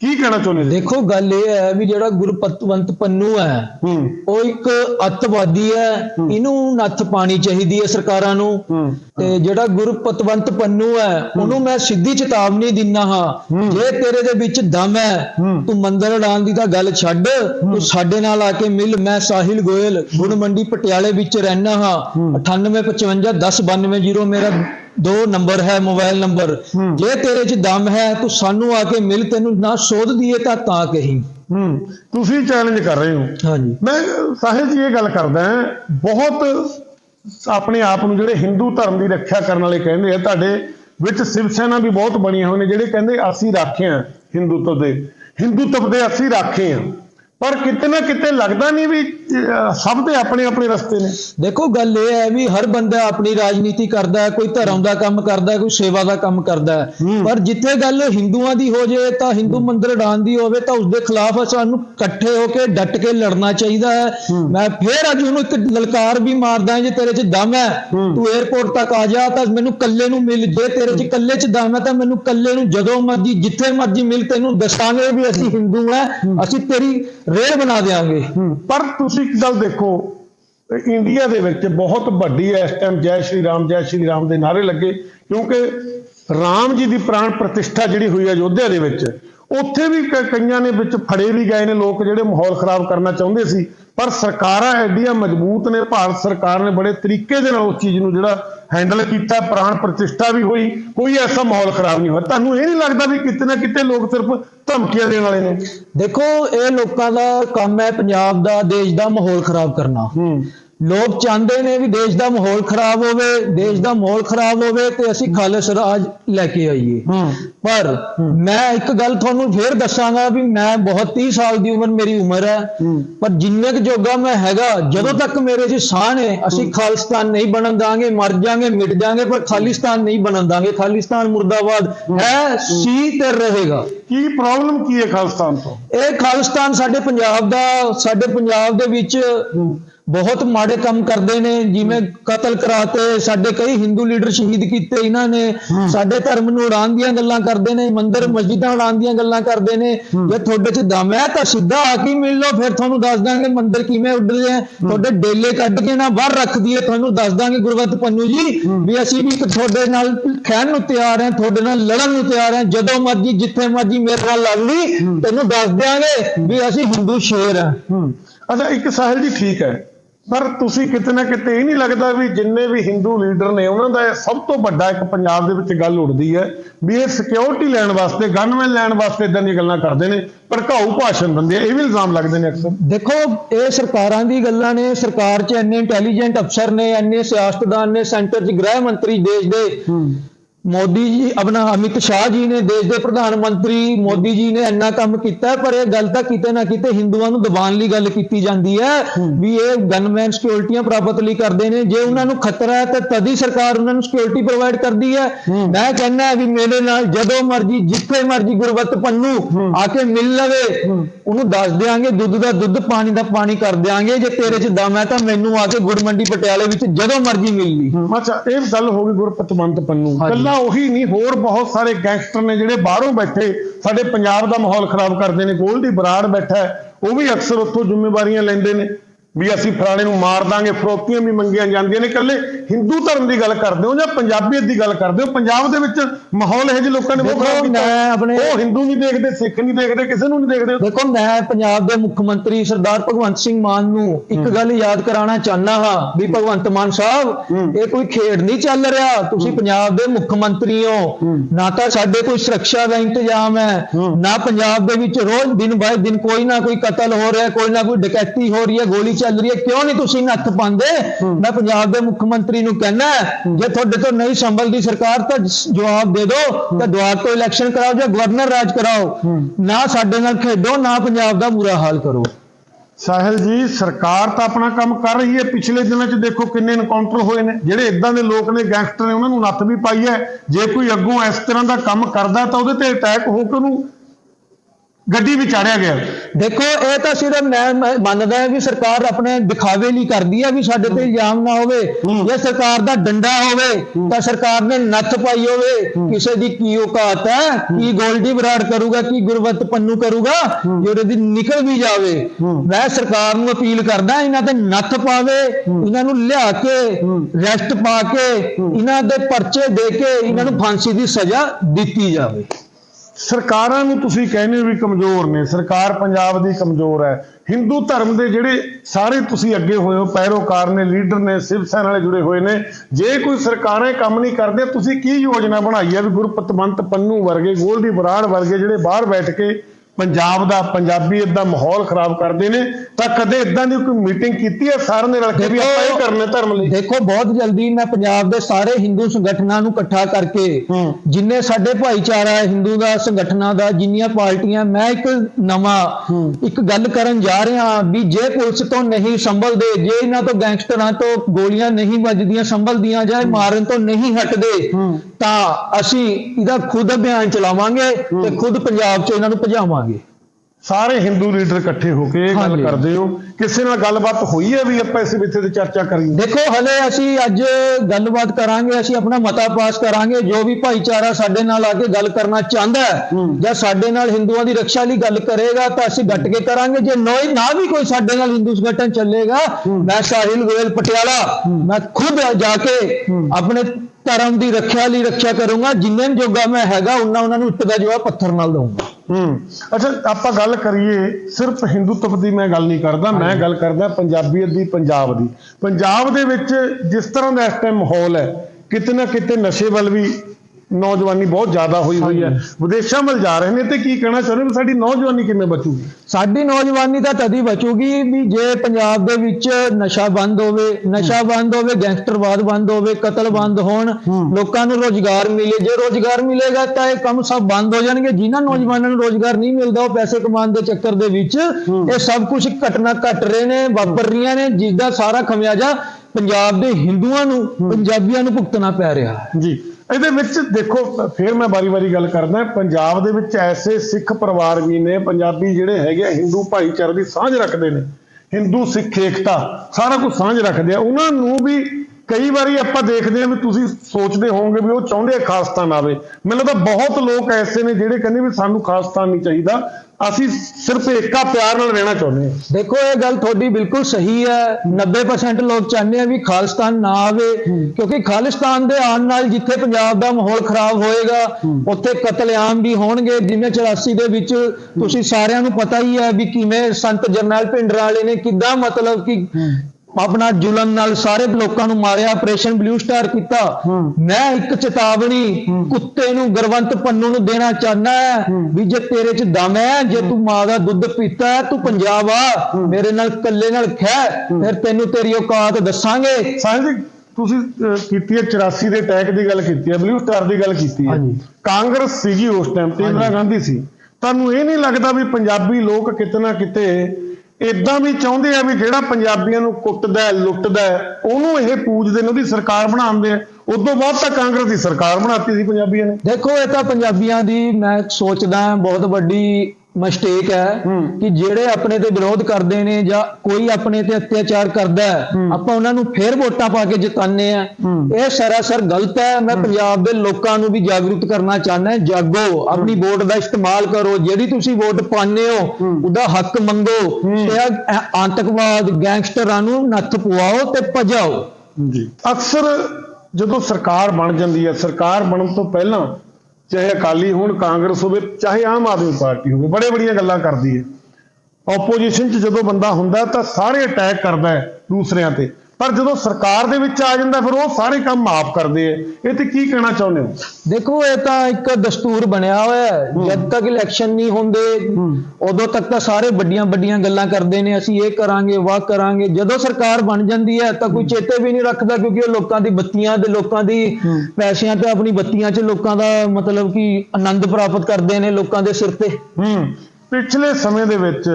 ਕੀ ਕਹਿਣਾ ਚਾਹੁੰਦੇ ਜੀ? ਦੇਖੋ ਗੱਲ ਇਹ ਹੈ ਵੀ ਜਿਹੜਾ ਗੁਰਪਤਵੰਤ ਪੰਨੂ ਹੈ ਹੂੰ। ਉਹ ਇੱਕ ਅੱਤਵਾਦੀ ਹੈ। ਇਹਨੂੰ ਨੱਥ ਪਾਣੀ ਚਾਹੀਦੀ ਹੈ ਸਰਕਾਰਾਂ ਨੂੰ। ਤੇ ਜਿਹੜਾ ਗੁਰਪਤਵੰਤ ਪੰਨੂ ਹੈ ਉਹਨੂੰ ਮੈਂ ਸਿੱਧੀ ਚੇਤਾਵਨੀ ਦਿੰਨਾ ਹਾਂ ਜੇ ਤੇਰੇ ਦੇ ਵਿੱਚ ਦਮ ਹੈ। ਤੂੰ ਮੰਦਰ ਉਡਾਣ ਦੀ ਤਾਂ ਗੱਲ ਛੱਡ। ਤੂੰ ਸਾਡੇ ਨਾਲ ਆ ਕੇ ਮਿਲ ਮੈਂ ਸਾਹਿਲ ਗੋਇਲ ਗੁੜ ਮੰਡੀ ਪਟਿਆਲੇ ਵਿੱਚ ਰਹਿਣਾ ਹਾਂ। 9855 1092 ਮੇਰਾ ਦੋ ਨੰਬਰ ਹੈ ਮੋਬਾਈਲ ਨੰਬਰ। ਜੇ ਤੇਰੇ 'ਚ ਦਮ ਹੈ ਤੂੰ ਸਾਨੂੰ ਆ ਕੇ ਮਿਲ ਤੈਨੂੰ ਨਾ ਸੋਧ ਦੀਏ ਤਾਂ ਤਾਂ ਕਹੀਂ। ਹੂੰ ਤੁਸੀਂ ਚੈਲੰਜ ਕਰ ਰਹੇ ਹੋ। ਹਾਂਜੀ। ਮੈਂ ਸਾਹਿਲ ਜੀ ਇਹ ਗੱਲ ਕਰਦਾ ਹਾਂ ਬਹੁਤ ਆਪਣੇ ਆਪ ਨੂੰ ਜਿਹੜੇ ਹਿੰਦੂ ਧਰਮ ਦੀ ਰੱਖਿਆ ਕਰਨ ਵਾਲੇ ਕਹਿੰਦੇ ਆ ਤੁਹਾਡੇ ਵਿੱਚ ਸਿਵ ਸੈਨਾ ਵੀ ਬਹੁਤ ਬਣੀਆਂ ਹੋਈਆਂ ਨੇ ਜਿਹੜੇ ਕਹਿੰਦੇ ਅਸੀਂ ਰਾਖੇ ਆ ਹਿੰਦੂਤਵ ਦੇ। ਹਿੰਦੂਤਵ ਦੇ ਅਸੀਂ ਰਾਖੇ ਆ ਪਰ ਕਿਤੇ ਨਾ ਕਿਤੇ ਲੱਗਦਾ ਨਹੀਂ ਵੀ ਸਭ ਦੇ ਆਪਣੇ ਆਪਣੇ ਰਸਤੇ ਨੇ। ਦੇਖੋ ਗੱਲ ਇਹ ਹੈ ਵੀ ਹਰ ਬੰਦਾ ਆਪਣੀ ਰਾਜਨੀਤੀ ਕਰਦਾ ਹੈ ਕੋਈ ਧਰਮ ਦਾ ਕੰਮ ਕਰਦਾ ਹੈ ਕੋਈ ਸੇਵਾ ਦਾ ਕੰਮ ਕਰਦਾ ਹੈ। ਪਰ ਜਿੱਥੇ ਗੱਲ ਹਿੰਦੂਆਂ ਦੀ ਹੋ ਜੇ ਤਾਂ ਹਿੰਦੂ ਮੰਦਿਰ ਡਾਣ ਦੀ ਹੋਵੇ ਤਾਂ ਉਸ ਦੇ ਖਿਲਾਫ ਸਾਨੂੰ ਇਕੱਠੇ ਹੋ ਕੇ ਡਟ ਕੇ ਲੜਨਾ ਚਾਹੀਦਾ ਹੈ। ਮੈਂ ਫੇਰ ਅੱਜ ਉਹਨੂੰ ਇੱਕ ਲਲਕਾਰ ਵੀ ਮਾਰਦਾ ਜੇ ਤੇਰੇ 'ਚ ਦਮ ਹੈ ਹੂੰ। ਤੂੰ 에어ਪੋਰਟ ਤੱਕ ਆ ਜਾ ਤਾਂ ਮੈਨੂੰ ਕੱਲੇ ਨੂੰ ਮਿਲ। ਜੇ ਤੇਰੇ 'ਚ ਕੱਲੇ 'ਚ ਦਮ ਹੈ ਤਾਂ ਮੈਨੂੰ ਕੱਲੇ ਨੂੰ ਜਦੋਂ ਮਰਜ਼ੀ ਜਿੱਥੇ ਮਰਜ਼ੀ ਮਿਲ ਤੈਨੂੰ ਦੱਸਾਂਗੇ ਵੀ ਅਸੀਂ ਹਿੰਦੂ ਹੈ। ਅਸੀਂ ਤੇਰੀ ਰੇਲ ਬਣਾ ਦੇਵਾਂਗੇ ਪਰ ਤੁਸੀਂ ਇੱਕ ਗੱਲ ਦੇਖੋ, ਇੰਡੀਆ ਦੇ ਵਿੱਚ ਬਹੁਤ ਵੱਡੀ ਹੈ, ਇਸ ਟਾਈਮ ਜੈ ਸ਼੍ਰੀ ਰਾਮ, ਜੈ ਸ਼੍ਰੀ ਰਾਮ ਦੇ ਨਾਰੇ ਲੱਗੇ। ਕਿਉਂਕਿ ਰਾਮ ਜੀ ਦੀ ਪ੍ਰਾਣ ਪ੍ਰਤਿਸ਼ਠਾ ਜਿਹੜੀ ਹੋਈ ਹੈ ਅਯੋਧਿਆ ਦੇ ਵਿੱਚ ਉੱਥੇ ਵੀ ਕਈਆਂ ਨੇ ਵਿੱਚ ਫੜੇ ਵੀ ਗਏ ਨੇ ਲੋਕ ਜਿਹੜੇ ਮਾਹੌਲ ਖਰਾਬ ਕਰਨਾ ਚਾਹੁੰਦੇ ਸੀ। ਪਰ ਸਰਕਾਰਾਂ ਐਡੀਆਂ ਮਜ਼ਬੂਤ ਨੇ ਭਾਰਤ ਸਰਕਾਰ ਨੇ ਬੜੇ ਤਰੀਕੇ ਦੇ ਨਾਲ ਉਸ ਚੀਜ਼ ਨੂੰ ਜਿਹੜਾ ਹੈਂਡਲ ਕੀਤਾ ਪ੍ਰਾਣ ਪ੍ਰਤਿਸ਼ਠਾ ਵੀ ਹੋਈ। ਕੋਈ ਐਸਾ ਮਾਹੌਲ ਖਰਾਬ ਨਹੀਂ ਹੋਇਆ। ਤੁਹਾਨੂੰ ਇਹ ਨਹੀਂ ਲੱਗਦਾ ਵੀ ਕਿਤੇ ਨਾ ਕਿਤੇ ਲੋਕ ਸਿਰਫ ਧਮਕੀਆਂ ਦੇਣ ਵਾਲੇ ਨੇ? ਦੇਖੋ ਇਹ ਲੋਕਾਂ ਦਾ ਕੰਮ ਹੈ ਪੰਜਾਬ ਦਾ ਦੇਸ਼ ਦਾ ਮਾਹੌਲ ਖਰਾਬ ਕਰਨਾ। ਹੂੰ। ਲੋਕ ਚਾਹੁੰਦੇ ਨੇ ਵੀ ਦੇਸ਼ ਦਾ ਮਾਹੌਲ ਖਰਾਬ ਹੋਵੇ ਦੇਸ਼ ਦਾ ਮਾਹੌਲ ਖਰਾਬ ਹੋਵੇ ਤੇ ਅਸੀਂ ਖਾਲਸ ਰਾਜ ਲੈ ਕੇ ਆਈਏ। ਪਰ ਮੈਂ ਇੱਕ ਗੱਲ ਤੁਹਾਨੂੰ ਫੇਰ ਦੱਸਾਂਗਾ ਵੀ ਮੈਂ ਬਹੁਤ 30 ਸਾਲ ਦੀ ਉਮਰ ਮੇਰੀ ਉਮਰ ਹੈ ਹੂੰ। ਪਰ ਜਿੰਨੇ ਕੁ ਜੋਗਾ ਮੈਂ ਹੈਗਾ ਜਦੋਂ ਤੱਕ ਮੇਰੇ 'ਚ ਸਾਹ ਨੇ ਅਸੀਂ ਖਾਲਿਸਤਾਨ ਨਹੀਂ ਬਣਨ ਦਾਂਗੇ ਮਰ ਜਾਾਂਗੇ ਮਿਟ ਜਾਾਂਗੇ ਪਰ ਖਾਲਿਸਤਾਨ ਨਹੀਂ ਬਣਨ ਦਾਂਗੇ। ਖਾਲਿਸਤਾਨ ਮੁਰਦਾਬਾਦ ਹੈ। ਸੀ ਤੇ ਰਹੇਗਾ। ਕੀ ਪ੍ਰੋਬਲਮ ਕੀ ਹੈ ਖਾਲਿਸਤਾਨ ਤੋਂ? ਇਹ ਖਾਲਿਸਤਾਨ ਸਾਡੇ ਪੰਜਾਬ ਦਾ ਸਾਡੇ ਪੰਜਾਬ ਦੇ ਵਿੱਚ ਬਹੁਤ ਮਾੜੇ ਕੰਮ ਕਰਦੇ ਨੇ ਜਿਵੇਂ ਕਤਲ ਕਰਾਤੇ ਸਾਡੇ ਕਈ ਹਿੰਦੂ ਲੀਡਰ ਸ਼ਹੀਦ ਕੀਤੇ ਇਹਨਾਂ ਨੇ ਸਾਡੇ ਧਰਮ ਨੂੰ ਉਡਾਉਣ ਦੀਆਂ ਗੱਲਾਂ ਕਰਦੇ ਨੇ ਮੰਦਿਰ ਮਸਜਿਦਾਂ ਉਡਾਉਣ ਦੀਆਂ ਗੱਲਾਂ ਕਰਦੇ ਨੇ। ਜੇ ਤੁਹਾਡੇ 'ਚ ਦਮ ਹੈ ਤਾਂ ਸਿੱਧਾ ਆ ਕੇ ਮਿਲ ਲਓ ਫਿਰ ਤੁਹਾਨੂੰ ਦੱਸ ਦਾਂਗੇ ਮੰਦਿਰ ਕਿਵੇਂ ਉੱਡਦੇ ਆ ਤੁਹਾਡੇ ਡੇਲੇ ਕੱਢ ਕੇ ਨਾ ਬਾਹਰ ਰੱਖ ਦਈਏ ਤੁਹਾਨੂੰ ਦੱਸ ਦਾਂਗੇ ਗੁਰਵਤ ਪੰਨੂ ਜੀ ਵੀ ਅਸੀਂ ਵੀ ਤੁਹਾਡੇ ਨਾਲ ਖੈਣ ਨੂੰ ਤਿਆਰ ਹਾਂ ਤੁਹਾਡੇ ਨਾਲ ਲੜਨ ਨੂੰ ਤਿਆਰ ਹਾਂ ਜਦੋਂ ਮਰਜ਼ੀ ਜਿੱਥੇ ਮਰਜ਼ੀ ਮੇਰੇ ਨਾਲ ਲੜ ਲਈ ਤੈਨੂੰ ਦੱਸ ਦਿਆਂਗੇ ਵੀ ਅਸੀਂ ਹਿੰਦੂ ਸ਼ੇਰ ਹਾਂ। ਹੂੰ। ਅੱਛਾ ਇੱਕ ਸਾਹਿਲ ਜੀ ਠੀਕ ਹੈ। ਪਰ ਤੁਸੀਂ ਕਿਤੇ ਨਾ ਕਿਤੇ ਇਹ ਨਹੀਂ ਲੱਗਦਾ ਵੀ ਜਿੰਨੇ ਵੀ ਹਿੰਦੂ ਲੀਡਰ ਨੇ ਉਹਨਾਂ ਦਾ ਸਭ ਤੋਂ ਵੱਡਾ ਇੱਕ ਪੰਜਾਬ ਦੇ ਵਿੱਚ ਗੱਲ ਉੱਠਦੀ ਹੈ ਵੀ ਇਹ ਸਿਕਿਉਰਿਟੀ ਲੈਣ ਵਾਸਤੇ ਗਨਮੈਨ ਲੈਣ ਵਾਸਤੇ ਇਦਾਂ ਦੀਆਂ ਗੱਲਾਂ ਕਰਦੇ ਨੇ ਭੜਕਾਊ ਭਾਸ਼ਣ ਦਿੰਦੇ ਆ ਇਹ ਵੀ ਇਲਜ਼ਾਮ ਲੱਗਦੇ ਨੇ ਅਕਸਰ। ਦੇਖੋ ਇਹ ਸਰਕਾਰਾਂ ਦੀ ਗੱਲਾਂ ਨੇ ਸਰਕਾਰ 'ਚ ਇੰਨੇ ਇੰਟੈਲੀਜੈਂਟ ਅਫਸਰ ਨੇ ਇੰਨੇ ਸਿਆਸਤਦਾਨ ਨੇ ਸੈਂਟਰ 'ਚ ਗ੍ਰਹਿ ਮੰਤਰੀ ਦੇਸ਼ ਦੇ। ਮੋਦੀ ਜੀ ਆਪਣਾ ਅਮਿਤ ਸ਼ਾਹ ਜੀ ਨੇ ਦੇਸ਼ ਦੇ ਪ੍ਰਧਾਨ ਮੰਤਰੀ ਮੋਦੀ ਜੀ ਨੇ ਇੰਨਾ ਕੰਮ ਕੀਤਾ ਪਰ ਇਹ ਗੱਲ ਤਾਂ ਕਿਤੇ ਨਾ ਕਿਤੇ ਹਿੰਦੂਆਂ ਨੂੰ ਦਬਾਉਣ ਲਈ ਗੱਲ ਕੀਤੀ ਜਾਂਦੀ ਹੈ ਵੀ ਇਹ ਗਨਮੈਨ ਸਿਕਿਉਰਿਟੀਆਂ ਪ੍ਰਾਪਤ ਲਈ ਕਰਦੇ ਨੇ। ਜੇ ਉਹਨਾਂ ਨੂੰ ਖਤਰਾ ਹੈ ਤਾਂ ਤਦ ਹੀ ਸਰਕਾਰ ਉਹਨਾਂ ਨੂੰ ਸਿਕਿਉਰਿਟੀ ਪ੍ਰੋਵਾਈਡ ਕਰਦੀ ਹੈ। ਮੈਂ ਕਹਿੰਦਾ ਵੀ ਮੇਰੇ ਨਾਲ ਜਦੋਂ ਮਰਜ਼ੀ ਜਿੱਥੇ ਮਰਜ਼ੀ ਗੁਰਬਤ ਪੰਨੂ ਆ ਕੇ ਮਿਲ ਲਵੇ ਉਹਨੂੰ ਦੱਸ ਦਿਆਂਗੇ ਦੁੱਧ ਦਾ ਦੁੱਧ ਪਾਣੀ ਦਾ ਪਾਣੀ ਕਰ ਦਿਆਂਗੇ। ਜੇ ਤੇਰੇ 'ਚ ਦਮ ਹੈ ਤਾਂ ਮੈਨੂੰ ਆ ਕੇ ਗੁੜ ਮੰਡੀ ਪਟਿਆਲੇ ਵਿੱਚ ਜਦੋਂ ਮਰਜ਼ੀ ਮਿਲ ਲਈ। ਅੱਛਾ ਇਹ ਗੱਲ ਹੋ ਗਈ ਗੁਰਪਤਵੰਤ ਪੰਨੂ। ਹਾਂਜੀ। ਕੱਲਾ ਉਹੀ ਨਹੀਂ, ਹੋਰ ਬਹੁਤ ਸਾਰੇ ਗੈਂਗਸਟਰ ਨੇ ਜਿਹੜੇ ਬਾਹਰੋਂ ਬੈਠੇ, ਸਾਡੇ ਪੰਜਾਬ ਦਾ ਮਾਹੌਲ ਖਰਾਬ ਕਰਦੇ ਨੇ, ਗੋਲਡੀ ਬਰਾੜ ਬੈਠਾ ਉਹ ਵੀ ਅਕਸਰ ਉੱਥੋਂ ਜ਼ਿੰਮੇਵਾਰੀਆਂ ਲੈਂਦੇ ਨੇ। ਵੀ ਅਸੀਂ ਫਲਾਣੇ ਨੂੰ ਮਾਰ ਦਾਂਗੇ ਫਰੋਤੀਆਂ ਵੀ ਮੰਗੀਆਂ ਜਾਂਦੀਆਂ ਨੇ ਇਕੱਲੇ। ਹਿੰਦੂ ਧਰਮ ਦੀ ਗੱਲ ਕਰਦੇ ਹੋ ਜਾਂ ਪੰਜਾਬੀਅਤ ਦੀ ਗੱਲ ਕਰਦੇ ਹੋ? ਪੰਜਾਬ ਦੇ ਵਿੱਚ ਮਾਹੌਲ ਇਹ ਜਿਹੇ ਲੋਕਾਂ ਨੇ ਬਹੁਤ ਖਰਾਬ ਕੀਤਾ। ਉਹ ਹਿੰਦੂ ਨਹੀਂ ਦੇਖਦੇ ਸਿੱਖ ਨਹੀਂ ਦੇਖਦੇ ਕਿਸੇ ਨੂੰ ਨਹੀਂ ਦੇਖਦੇ। ਦੇਖੋ ਮੈਂ ਪੰਜਾਬ ਦੇ ਮੁੱਖ ਮੰਤਰੀ ਸਰਦਾਰ ਭਗਵੰਤ ਸਿੰਘ ਮਾਨ ਨੂੰ ਇੱਕ ਗੱਲ ਯਾਦ ਕਰਾਉਣਾ ਚਾਹੁੰਦਾ ਹਾਂ ਵੀ ਭਗਵੰਤ ਮਾਨ ਸਾਹਿਬ ਇਹ ਕੋਈ ਖੇਡ ਨਹੀਂ ਚੱਲ ਰਿਹਾ। ਤੁਸੀਂ ਪੰਜਾਬ ਦੇ ਮੁੱਖ ਮੰਤਰੀ ਹੋ। ਨਾ ਤਾਂ ਸਾਡੇ ਕੋਈ ਸੁਰੱਖਿਆ ਦਾ ਇੰਤਜ਼ਾਮ ਹੈ। ਨਾ ਪੰਜਾਬ ਦੇ ਵਿੱਚ ਰੋਜ਼ ਦਿਨ ਬਾਏ ਦਿਨ ਕੋਈ ਨਾ ਕੋਈ ਕਤਲ ਹੋ ਰਿਹਾ ਕੋਈ ਨਾ ਕੋਈ ਡਕੈਤੀ ਹੋ ਰਹੀ ਹੈ ਗੋਲੀ ਚੱਲ ਰਹੀ ਹੈ ਕਿਉਂ ਨਹੀਂ ਤੁਸੀਂ ਨੱਥ ਪਾਉਂਦੇ? ਮੈਂ ਪੰਜਾਬ ਦੇ ਮੁੱਖ ਮੰਤਰੀ ਨੂੰ ਕਹਿੰਦਾ ਜੇ ਤੁਹਾਡੇ ਤੋਂ ਨਹੀਂ ਸੰਭਲਦੀ ਸਰਕਾਰ ਤਾਂ ਜਵਾਬ ਦੇ ਦਿਓ ਤਾਂ ਦੁਆਰ ਤੋਂ ਇਲੈਕਸ਼ਨ ਕਰਾਓ ਜਾਂ ਗਵਰਨਰ ਰਾਜ ਕਰਾਓ। ਨਾ ਸਾਡੇ ਨਾਲ ਖੇਡੋ ਨਾ ਪੰਜਾਬ ਦਾ ਬੁਰਾ ਹਾਲ ਕਰੋ। ਸਾਹਿਲ ਜੀ ਸਰਕਾਰ ਤਾਂ ਆਪਣਾ ਕੰਮ ਕਰ ਰਹੀ ਹੈ। ਪਿਛਲੇ ਦਿਨਾਂ 'ਚ ਦੇਖੋ ਕਿੰਨੇ ਐਨਕਾਊਂਟਰ ਹੋਏ ਨੇ। ਜਿਹੜੇ ਇਦਾਂ ਦੇ ਲੋਕ ਨੇ ਗੈਂਗਸਟਰ ਨੇ ਉਹਨਾਂ ਨੂੰ ਨੱਥ ਵੀ ਪਾਈ ਹੈ। ਜੇ ਕੋਈ ਅੱਗੋਂ ਇਸ ਤਰ੍ਹਾਂ ਦਾ ਕੰਮ ਕਰਦਾ ਤਾਂ ਉਹਦੇ ਤੇ ਅਟੈਕ ਹੋ ਕੇ ਉਹਨੂੰ ਗੱਡੀ ਵਿੱਚ ਚਾੜਿਆ ਗਿਆ। ਦੇਖੋ ਇਹ ਤਾਂ ਸਿਰਫ ਮੈਂ ਮੰਨਦਾ ਹਾਂ ਵੀ ਸਰਕਾਰ ਆਪਣੇ ਦਿਖਾਵੇ ਲਈ ਕਰਦੀ ਹੈ ਵੀ ਸਾਡੇ ਤੇ ਇਲਜ਼ਾਮ ਨਾ ਹੋਵੇ। ਜੇ ਸਰਕਾਰ ਦਾ ਡੰਡਾ ਹੋਵੇ ਤਾਂ ਸਰਕਾਰ ਨੇ ਨੱਥ ਪਾਈ ਹੋਵੇ। ਕਿਸੇ ਦੀ ਕੀ ਔਕਾਤ ਹੈ ਕੀ ਗੋਲਡੀ ਬਰਾੜ ਕਰੂਗਾ ਕੀ ਗੁਰਵਤ ਪੰਨੂ ਕਰੂਗਾ ਜੇ ਉਹਦੇ ਦੀ ਨਿਕਲ ਵੀ ਜਾਵੇ। ਮੈਂ ਸਰਕਾਰ ਨੂੰ ਅਪੀਲ ਕਰਦਾ ਇਹਨਾਂ ਤੇ ਨੱਥ ਪਾਵੇ ਇਹਨਾਂ ਨੂੰ ਲਿਆ ਕੇ ਰੈਸਟ ਪਾ ਕੇ ਇਹਨਾਂ ਦੇ ਪਰਚੇ ਦੇ ਕੇ ਇਹਨਾਂ ਨੂੰ ਫਾਂਸੀ ਦੀ ਸਜ਼ਾ ਦਿੱਤੀ ਜਾਵੇ। ਸਰਕਾਰਾਂ ਨੂੰ ਤੁਸੀਂ ਕਹਿੰਦੇ ਹੋ ਵੀ ਕਮਜ਼ੋਰ ਨੇ, ਸਰਕਾਰ ਪੰਜਾਬ ਦੀ ਕਮਜ਼ੋਰ ਹੈ। ਹਿੰਦੂ ਧਰਮ ਦੇ ਜਿਹੜੇ ਸਾਰੇ ਤੁਸੀਂ ਅੱਗੇ ਹੋਏ ਹੋ, ਪੈਰੋਕਾਰ ਨੇ, ਲੀਡਰ ਨੇ, ਸਿਵ ਸੈਨਾ ਨਾਲ ਜੁੜੇ ਹੋਏ ਨੇ, ਜੇ ਕੋਈ ਸਰਕਾਰਾਂ ਕੰਮ ਨਹੀਂ ਕਰਦੇ, ਤੁਸੀਂ ਕੀ ਯੋਜਨਾ ਬਣਾਈ ਹੈ ਵੀ ਗੁਰਪਤਵੰਤ ਪੰਨੂ ਵਰਗੇ, ਗੋਲਡੀ ਬਰਾੜ ਵਰਗੇ ਜਿਹੜੇ ਬਾਹਰ ਬੈਠ ਕੇ ਪੰਜਾਬ ਦਾ ਪੰਜਾਬੀ ਇਦਾਂ ਮਾਹੌਲ ਖਰਾਬ ਕਰਦੇ ਨੇ ਤਾਂ ਕਦੇ ਇਦਾਂ ਦੀ ਕੋਈ ਮੀਟਿੰਗ ਕੀਤੀ ਹੈ ਸਾਰਿਆਂ ਨੇ ਰਲ ਕੇ ਵੀ ਆਪਾਂ ਇਹ ਕਰਨੇ ਧਰਮ ਲਈ? ਦੇਖੋ ਬਹੁਤ ਜਲਦੀ ਮੈਂ ਪੰਜਾਬ ਦੇ ਸਾਰੇ ਹਿੰਦੂ ਸੰਗਠਨਾਂ ਨੂੰ ਇਕੱਠਾ ਕਰਕੇ। ਜਿੰਨੇ ਸਾਡੇ ਭਾਈਚਾਰਾ ਹੈ ਹਿੰਦੂ ਦਾ ਸੰਗਠਨਾਂ ਦਾ ਜਿੰਨੀਆਂ ਪਾਰਟੀਆਂ ਮੈਂ ਇੱਕ ਨਵਾਂ ਇੱਕ ਗੱਲ ਕਰਨ ਜਾ ਰਿਹਾ ਵੀ ਜੇ ਪੁਲਿਸ ਤੋਂ ਨਹੀਂ ਸੰਭਲਦੇ ਜੇ ਇਹਨਾਂ ਤੋਂ ਗੈਂਗਸਟਰਾਂ ਤੋਂ ਗੋਲੀਆਂ ਨਹੀਂ ਵੱਜਦੀਆਂ ਸੰਭਲਦੀਆਂ ਜਾਂ ਮਾਰਨ ਤੋਂ ਨਹੀਂ ਹਟਦੇ ਤਾਂ ਅਸੀਂ ਇਹਦਾ ਖੁਦ ਅਭਿਆਨ ਚਲਾਵਾਂਗੇ ਤੇ ਖੁਦ ਪੰਜਾਬ 'ਚ ਇਹਨਾਂ ਨੂੰ ਭਜਾਵਾਂਗੇ। ਸਾਰੇ ਹਿੰਦੂ ਲੀਡਰ ਇਕੱਠੇ ਹੋ ਕੇ ਇਹ ਗੱਲ ਹਾਂਜੀ। ਕਰਦੇ ਹੋ। ਕਿਸੇ ਨਾਲ ਗੱਲਬਾਤ ਹੋਈ ਹੈ ਵੀ ਆਪਾਂ ਇਸ ਵਿਸ਼ੇ ਤੇ ਚਰਚਾ ਕਰੀਏ? ਦੇਖੋ ਹਲੇ ਅਸੀਂ ਅੱਜ ਗੱਲਬਾਤ ਕਰਾਂਗੇ ਅਸੀਂ ਆਪਣਾ ਮਤਾ ਪਾਸ ਕਰਾਂਗੇ। ਜੋ ਵੀ ਭਾਈਚਾਰਾ ਸਾਡੇ ਨਾਲ ਆ ਕੇ ਗੱਲ ਕਰਨਾ ਚਾਹੁੰਦਾ ਹੈ ਹੂੰ। ਜਾਂ ਸਾਡੇ ਨਾਲ ਹਿੰਦੂਆਂ ਦੀ ਰੱਖਿਆ ਲਈ ਗੱਲ ਕਰੇਗਾ ਤਾਂ ਅਸੀਂ ਡਟ ਕੇ ਕਰਾਂਗੇ। ਜੇ ਨੋਈ ਨਾ ਵੀ ਕੋਈ ਸਾਡੇ ਨਾਲ ਹਿੰਦੂ ਸੰਗਠਨ ਚੱਲੇਗਾ ਮੈਂ ਸਾਹਿਲ ਗੋਇਲ ਪਟਿਆਲਾ ਮੈਂ ਖੁਦ ਜਾ ਕੇ ਆਪਣੇ ਧਰਮ ਦੀ ਰੱਖਿਆ ਲਈ ਰੱਖਿਆ ਕਰੂੰਗਾ ਜਿੰਨੇ ਜੋਗਾ ਮੈਂ ਹੈਗਾ ਉਹਨਾਂ ਉਹਨਾਂ ਨੂੰ ਇੱਟ ਦਾ ਜਵਾਬ ਪੱਥਰ ਨਾਲ ਦਊਂਗਾ। ਹੂੰ। ਅੱਛਾ ਆਪਾਂ ਗੱਲ ਕਰੀਏ ਸਿਰਫ ਹਿੰਦੂਤਵ ਦੀ ਮੈਂ ਗੱਲ ਨਹੀਂ ਕਰਦਾ ਮੈਂ ਗੱਲ ਕਰਦਾ ਪੰਜਾਬੀਅਤ ਦੀ ਪੰਜਾਬ ਦੀ। ਪੰਜਾਬ ਦੇ ਵਿੱਚ ਜਿਸ ਤਰ੍ਹਾਂ ਦਾ ਇਸ ਟਾਈਮ ਮਾਹੌਲ ਹੈ ਕਿਤੇ ਨਾ ਕਿਤੇ ਨਸ਼ੇ ਵੱਲ ਵੀ ਨੌਜਵਾਨੀ ਬਹੁਤ ਜ਼ਿਆਦਾ ਹੋਈ ਹੋਈ ਹੈ। ਵਿਦੇਸ਼ਾਂ ਵੱਲ ਜਾ ਰਹੇ ਨੇ ਤੇ ਕੀ ਕਹਿਣਾ ਚਾਹੁੰਦੇ ਵੀ ਸਾਡੀ ਨੌਜਵਾਨੀ ਕਿਵੇਂ ਬਚੂਗੀ? ਸਾਡੀ ਨੌਜਵਾਨੀ ਤਾਂ ਤਦੀ ਬਚੂਗੀ ਵੀ ਜੇ ਪੰਜਾਬ ਦੇ ਵਿੱਚ ਨਸ਼ਾ ਬੰਦ ਹੋਵੇ ਨਸ਼ਾ ਬੰਦ ਹੋਵੇ ਗੈਂਗਸਟਰਵਾਦ ਬੰਦ ਹੋਵੇ ਕਤਲ ਬੰਦ ਹੋਣ ਲੋਕਾਂ ਨੂੰ ਰੋਜ਼ਗਾਰ ਮਿਲੇ। ਜੇ ਰੋਜ਼ਗਾਰ ਮਿਲੇਗਾ ਤਾਂ ਇਹ ਕੰਮ ਸਭ ਬੰਦ ਹੋ ਜਾਣਗੇ। ਜਿਨ੍ਹਾਂ ਨੌਜਵਾਨਾਂ ਨੂੰ ਰੋਜ਼ਗਾਰ ਨਹੀਂ ਮਿਲਦਾ ਉਹ ਪੈਸੇ ਕਮਾਉਣ ਦੇ ਚੱਕਰ ਦੇ ਵਿੱਚ ਇਹ ਸਭ ਕੁਝ ਘਟਨਾ ਘਟ ਰਹੇ ਨੇ ਵਾਪਰ ਰਹੀਆਂ ਨੇ ਜਿਸ ਦਾ ਸਾਰਾ ਖਮਿਆਜਾ ਪੰਜਾਬ ਦੇ ਹਿੰਦੂਆਂ ਨੂੰ ਪੰਜਾਬੀਆਂ ਨੂੰ ਭੁਗਤਣਾ ਪੈ ਰਿਹਾ ਹੈ। ਜੀ। ਇਹਦੇ ਵਿੱਚ ਦੇਖੋ ਫਿਰ ਮੈਂ ਵਾਰੀ ਵਾਰੀ ਗੱਲ ਕਰਦਾ ਪੰਜਾਬ ਦੇ ਵਿੱਚ ਐਸੇ ਸਿੱਖ ਪਰਿਵਾਰ ਵੀ ਨੇ ਪੰਜਾਬੀ ਜਿਹੜੇ ਹੈਗੇ ਆ, ਹਿੰਦੂ ਭਾਈਚਾਰੇ ਦੀ ਸਾਂਝ ਰੱਖਦੇ ਨੇ। ਹਿੰਦੂ ਸਿੱਖ ਏਕਤਾ ਸਾਰਾ ਕੁਝ ਸਾਂਝ ਰੱਖਦੇ ਆ। ਉਹਨਾਂ ਨੂੰ ਵੀ ਕਈ ਵਾਰੀ ਆਪਾਂ ਦੇਖਦੇ ਆ ਵੀ ਤੁਸੀਂ ਸੋਚਦੇ ਹੋਵੋਗੇ ਵੀ ਉਹ ਚਾਹੁੰਦੇ ਆ ਖਾਲਸਤਾਨ ਆਵੇ। ਮੈਨੂੰ ਲੱਗਦਾ ਬਹੁਤ ਲੋਕ ਐਸੇ ਨੇ ਜਿਹੜੇ ਕਹਿੰਦੇ ਵੀ ਸਾਨੂੰ ਖਾਲਸਤਾਨ ਨਹੀਂ ਚਾਹੀਦਾ। ਅਸੀਂ ਸਿਰਫ ਏਕਾ ਪਿਆਰ ਨਾਲ ਰਹਿਣਾ ਚਾਹੁੰਦੇ ਹਾਂ। ਦੇਖੋ ਇਹ ਗੱਲ ਤੁਹਾਡੀ ਬਿਲਕੁਲ ਸਹੀ ਹੈ। 90% ਲੋਕ ਚਾਹੁੰਦੇ ਆ ਵੀ ਖਾਲਿਸਤਾਨ ਨਾ ਆਵੇ ਕਿਉਂਕਿ ਖਾਲਿਸਤਾਨ ਦੇ ਆਉਣ ਨਾਲ ਜਿੱਥੇ ਪੰਜਾਬ ਦਾ ਮਾਹੌਲ ਖਰਾਬ ਹੋਏਗਾ ਉੱਥੇ ਕਤਲੇਆਮ ਵੀ ਹੋਣਗੇ। ਜਿਵੇਂ 84 ਦੇ ਵਿੱਚ ਤੁਸੀਂ ਸਾਰਿਆਂ ਨੂੰ ਪਤਾ ਹੀ ਹੈ ਵੀ ਕਿਵੇਂ ਸੰਤ ਜਰਨੈਲ ਭਿੰਡਰਾਂ ਵਾਲੇ ਨੇ ਕਿੱਦਾਂ ਮਤਲਬ ਕਿ ਆਪਣਾ ਜ਼ੁਲਮ ਨਾਲ ਸਾਰੇ ਲੋਕਾਂ ਨੂੰ ਮਾਰਿਆ ਆਪਰੇਸ਼ਨ ਬਲੂ ਸਟਾਰ ਕੀਤਾ। ਮੈਂ ਇੱਕ ਚੇਤਾਵਨੀ ਕੁੱਤੇ ਨੂੰ ਗੁਰਵੰਤ ਪੰਨੂ ਨੂੰ ਦੇਣਾ ਚਾਹਨਾ ਹੈ ਵੀ ਜੇ ਤੇਰੇ ਚ ਦਮ ਹੈ ਜੇ ਤੂੰ ਮਾਂ ਦਾ ਦੁੱਧ ਪੀਤਾ ਹੈ, ਤੂੰ ਪੰਜਾਬ ਆ ਮੇਰੇ ਨਾਲ ਕੱਲੇ ਨਾਲ ਖਹਿ ਫਿਰ ਤੈਨੂੰ ਤੇਰੀ ਔਕਾਤ ਦੱਸਾਂਗੇ। ਸਾਂਝ ਤੁਸੀਂ ਕੀਤੀ ਹੈ 84 ਦੇ ਅਟੈਕ ਦੀ ਗੱਲ ਕੀਤੀ ਹੈ ਬਲੂ ਸਟਾਰ ਦੀ ਗੱਲ ਕੀਤੀ ਹੈ। ਕਾਂਗਰਸ ਸੀਗੀ ਉਸ ਟਾਈਮ ਤੇ ਇੰਦਰਾ ਗਾਂਧੀ ਸੀ। ਤੁਹਾਨੂੰ ਇਹ ਨਹੀਂ ਲੱਗਦਾ ਵੀ ਪੰਜਾਬੀ ਲੋਕ ਕਿਤੇ ਨਾ ਕਿਤੇ ਇਦਾਂ ਵੀ ਚਾਹੁੰਦੇ ਆ ਵੀ ਜਿਹੜਾ ਪੰਜਾਬੀਆਂ ਨੂੰ ਕੁੱਟਦਾ ਹੈ, ਲੁੱਟਦਾ ਹੈ, ਉਹਨੂੰ ਇਹ ਪੂਜਦੇ ਨੇ ਉਹਦੀ ਸਰਕਾਰ ਬਣਾਉਂਦੇ ਆ। ਉਦੋਂ ਬਾਅਦ ਤਾਂ ਕਾਂਗਰਸ ਦੀ ਸਰਕਾਰ ਬਣਾਤੀ ਸੀ ਪੰਜਾਬੀਆਂ ਨੇ। ਦੇਖੋ ਇਹ ਤਾਂ ਪੰਜਾਬੀਆਂ ਦੀ ਮੈਂ ਸੋਚਦਾ ਬਹੁਤ ਵੱਡੀ ਮਿਸਟੇਕ ਹੈ ਕਿ ਜਿਹੜੇ ਆਪਣੇ ਤੇ ਵਿਰੋਧ ਕਰਦੇ ਨੇ ਜਾਂ ਕੋਈ ਆਪਣੇ ਤੇ ਅਤਿਆਚਾਰ ਕਰਦਾ ਹੈ ਆਪਾਂ ਉਹਨਾਂ ਨੂੰ ਫੇਰ ਵੋਟਾਂ ਪਾ ਕੇ ਜਿਤਾਉਂਦੇ ਆ ਇਹ ਸਰਾਸਰ ਗਲਤ ਹੈ। ਮੈਂ ਪੰਜਾਬ ਦੇ ਲੋਕਾਂ ਨੂੰ ਵੀ ਜਾਗਰੂਕ ਕਰਨਾ ਚਾਹੁੰਦਾ ਜਾਗੋ ਆਪਣੀ ਵੋਟ ਦਾ ਇਸਤੇਮਾਲ ਕਰੋ। ਜਿਹੜੀ ਤੁਸੀਂ ਵੋਟ ਪਾਉਂਦੇ ਹੋ ਉਹਦਾ ਹੱਕ ਮੰਗੋ। ਤੇ ਆਤੰਕਵਾਦ ਗੈਂਗਸਟਰਾਂ ਨੂੰ ਨੱਥ ਪਵਾਓ ਤੇ ਭਜਾਓ। ਜੀ। ਅਕਸਰ ਜਦੋਂ ਸਰਕਾਰ ਬਣ ਜਾਂਦੀ ਹੈ ਸਰਕਾਰ ਬਣਨ ਤੋਂ ਪਹਿਲਾਂ ਚਾਹੇ ਅਕਾਲੀ ਹੋਣ, ਕਾਂਗਰਸ ਹੋਵੇ, ਚਾਹੇ ਆਮ ਆਦਮੀ ਪਾਰਟੀ ਹੋਵੇ ਬੜੇ ਬੜੀਆਂ ਗੱਲਾਂ ਕਰਦੀ ਹੈ। ਆਪੋਜੀਸ਼ਨ 'ਚ ਜਦੋਂ ਬੰਦਾ ਹੁੰਦਾ ਤਾਂ ਸਾਰੇ ਅਟੈਕ ਕਰਦਾ ਹੈ ਦੂਸਰਿਆਂ ਤੇ। ਪਰ ਜਦੋਂ ਸਰਕਾਰ ਦੇ ਵਿੱਚ ਆ ਜਾਂਦਾ ਫਿਰ ਉਹ ਸਾਰੇ ਕੰਮ ਮਾਫ ਕਰਦੇ ਆ। ਇਹ ਤੇ ਕੀ ਕਹਿਣਾ ਚਾਹੁੰਦੇ ਹੋ? ਦੇਖੋ ਇਹ ਤਾਂ ਇੱਕ ਦਸਤੂਰ ਬਣਿਆ ਹੋਇਆ ਹੈ। ਜਦ ਤੱਕ ਇਲੈਕਸ਼ਨ ਨਹੀਂ ਹੁੰਦੇ ਉਦੋਂ ਤੱਕ ਤਾਂ ਸਾਰੇ ਵੱਡੀਆਂ ਵੱਡੀਆਂ ਗੱਲਾਂ ਕਰਦੇ ਨੇ ਅਸੀਂ ਇਹ ਕਰਾਂਗੇ ਵਾਹ ਕਰਾਂਗੇ। ਜਦੋਂ ਸਰਕਾਰ ਬਣ ਜਾਂਦੀ ਹੈ ਤਾਂ ਕੋਈ ਚੇਤੇ ਵੀ ਨਹੀਂ ਰੱਖਦਾ ਕਿਉਂਕਿ ਉਹ ਲੋਕਾਂ ਦੀ ਬੱਤੀਆਂ ਦੇ ਲੋਕਾਂ ਦੀ ਪੈਸਿਆਂ ਤੇ ਆਪਣੀ ਬੱਤੀਆਂ 'ਚ ਲੋਕਾਂ ਦਾ ਮਤਲਬ ਕਿ ਆਨੰਦ ਪ੍ਰਾਪਤ ਕਰਦੇ ਨੇ ਲੋਕਾਂ ਦੇ ਸਿਰ ਤੇ। ਹੂੰ। ਪਿਛਲੇ ਸਮੇਂ ਦੇ ਵਿੱਚ